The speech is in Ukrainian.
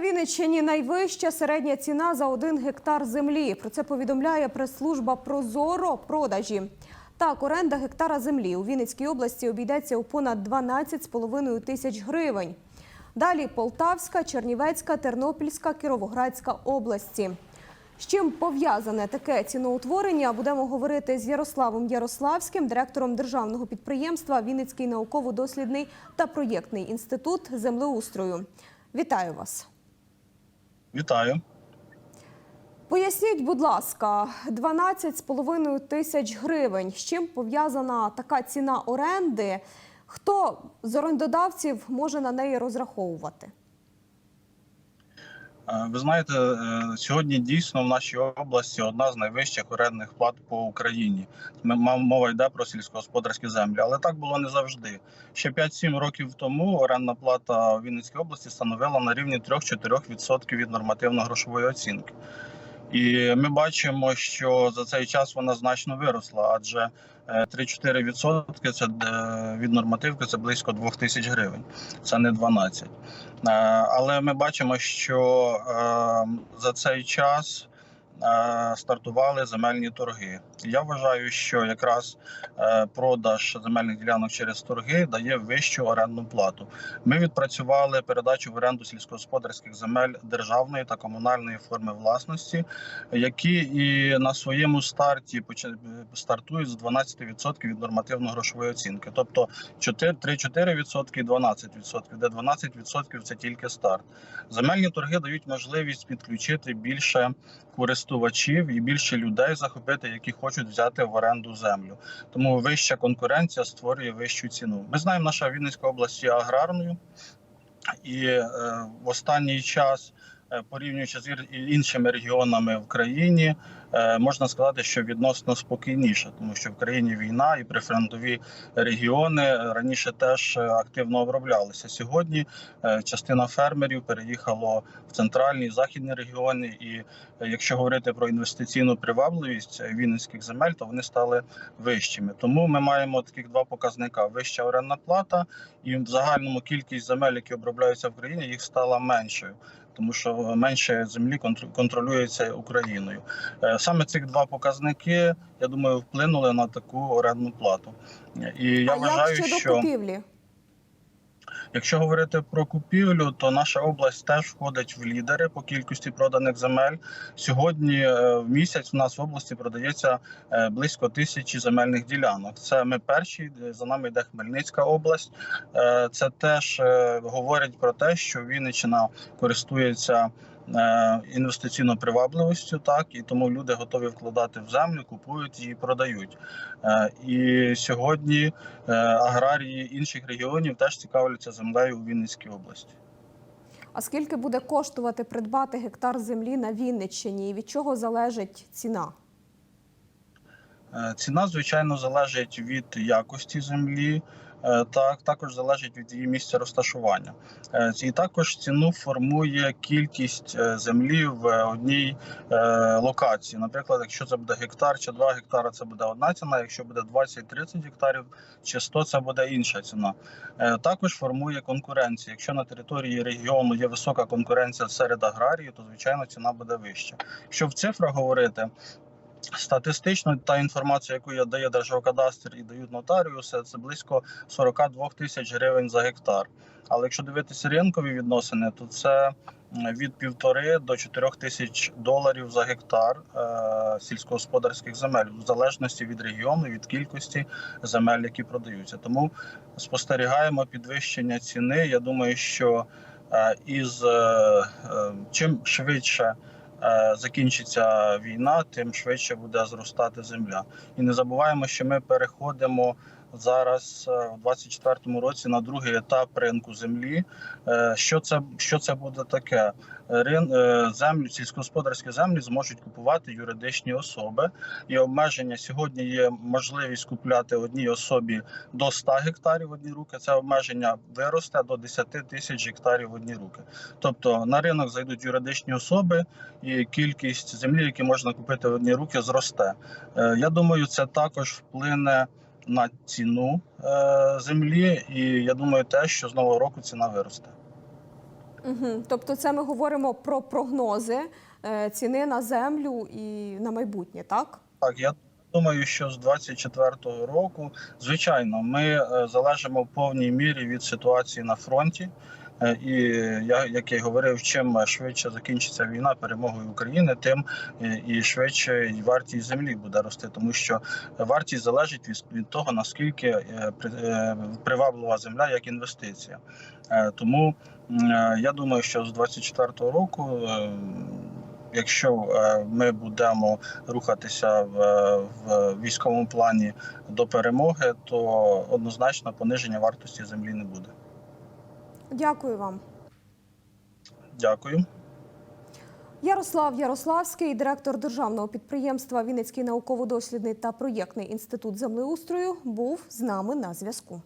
Вінниччині найвища середня ціна за один гектар землі. Про це повідомляє прес-служба Прозоро продажі. Так, оренда гектара землі у Вінницькій області обійдеться у понад 12,5 тисяч гривень. Далі Полтавська, Чернівецька, Тернопільська, Кіровоградська області. З чим пов'язане таке ціноутворення, будемо говорити з Ярославом Ярославським, директором державного підприємства Вінницький науково-дослідний та проєктний інститут землеустрою. Вітаю вас. Вітаю. Поясніть, будь ласка, 12,5 тисяч гривень. З чим пов'язана така ціна оренди? Хто з орендодавців може на неї розраховувати? Е, Ви знаєте, е, сьогодні дійсно в нашій області одна з найвищих орендних плат по Україні. Мова йде про сільськогосподарські землі, але так було не завжди. Ще 5-7 років тому орендна плата в Вінницькій області становила на рівні 3-4% від нормативно-грошової оцінки. І ми бачимо, що за цей час вона значно виросла, адже е, 3-4% це е, від нормативки це близько 2 тисяч гривень. Це не 12. Е, Але ми бачимо, що е, за цей час е, стартували земельні торги. Я вважаю, що якраз е, продаж земельних ділянок через торги дає вищу орендну плату. Ми відпрацювали передачу в оренду сільськогосподарських земель державної та комунальної форми власності, які і на своєму старті стартують з 12% від нормативно-грошової оцінки. Тобто 4, 3-4% і 12%, де 12% це тільки старт. Земельні торги дають можливість підключити більше користувачів і більше людей захопити, які хочуть взяти в оренду землю. Тому вища конкуренція створює вищу ціну. Ми знаємо, наша Вінницька область є аграрною, і е, в останній час. Е, Порівнюючи з іншими регіонами в країні, е, можна сказати, що відносно спокійніше, тому що в країні війна і прифронтові регіони раніше теж е, активно оброблялися. Сьогодні частина фермерів переїхало в центральні і західні регіони. І якщо говорити про інвестиційну привабливість вінницьких земель, то вони стали вищими. Тому ми маємо таких два показника: вища орендна плата, і в загальному кількість земель, які обробляються в країні, їх стала меншою. Тому що менше землі контр- контролюється Україною. Е, Саме цих два показники, я думаю, вплинули на таку орендну плату. І я а вважаю, як щодо що купівлі? Якщо говорити про купівлю, то наша область теж входить в лідери по кількості проданих земель. Сьогодні е, в місяць у нас в області продається е, близько тисячі земельних ділянок. Це ми перші, е, за нами йде Хмельницька область. Це теж говорить про те, що Вінниччина користується. Е, Інвестиційною привабливістю, так і тому люди готові вкладати в землю, купують її, продають. Е, І сьогодні е, аграрії інших регіонів теж цікавляться землею у Вінницькій області. А скільки буде коштувати придбати гектар землі на Вінниччині? І від чого залежить ціна? Е, Ціна, звичайно, залежить від якості землі, е, так також залежить від її місця розташування. Е, І також ціну формує кількість землі в одній локації. Наприклад, якщо це буде гектар чи 2 гектара, це буде одна ціна. Якщо буде 20-30 гектарів чи 100, це буде інша ціна. Також формує конкуренція. Якщо на території регіону є висока конкуренція серед аграріїв, то звичайно ціна буде вища. Якщо в цифрах говорити. Статистично та інформація, яку я дає Держгеокадастр і дають нотаріуси, це близько 42 тисяч гривень за гектар. Але якщо дивитися ринкові відносини, то це від півтори до 4 тисяч доларів за гектар е, сільськогосподарських земель, в залежності від регіону, від кількості земель, які продаються. Тому спостерігаємо підвищення ціни. Я думаю, що е, із е, е, чим швидше закінчиться війна, тим швидше буде зростати земля. І не забуваємо, що ми переходимо зараз е, у 24-му році на другий етап ринку землі. Е, Що це що це буде таке? Рин е, землю, сільськогосподарські землі зможуть купувати юридичні особи. І обмеження сьогодні є можливість купляти одній особі до 100 гектарів в одні руки. Це обмеження виросте до 10 тисяч гектарів в одні руки. Тобто на ринок зайдуть юридичні особи, і кількість землі, які можна купити в одні руки, зросте. Я думаю, це також вплине на ціну е, землі, і я думаю, те, що з нового року ціна виросте. Угу. Тобто, це ми говоримо про прогнози е, ціни на землю і на майбутнє, так? Так, я думаю, що з 24-го року, звичайно, ми е, залежимо в повній мірі від ситуації на фронті. Е, І я, як я говорив, чим швидше закінчиться війна перемогою України, тим е, і швидше і вартість землі буде рости, тому що вартість залежить від, того наскільки е, при- приваблива земля як інвестиція. Тому я думаю, що з 24-го року, якщо ми будемо рухатися в, в військовому плані до перемоги, то однозначно пониження вартості землі не буде. Дякую вам. Дякую. Ярослав Ярославський, директор державного підприємства Вінницький науково-дослідний та проєктний інститут землеустрою, був з нами на зв'язку.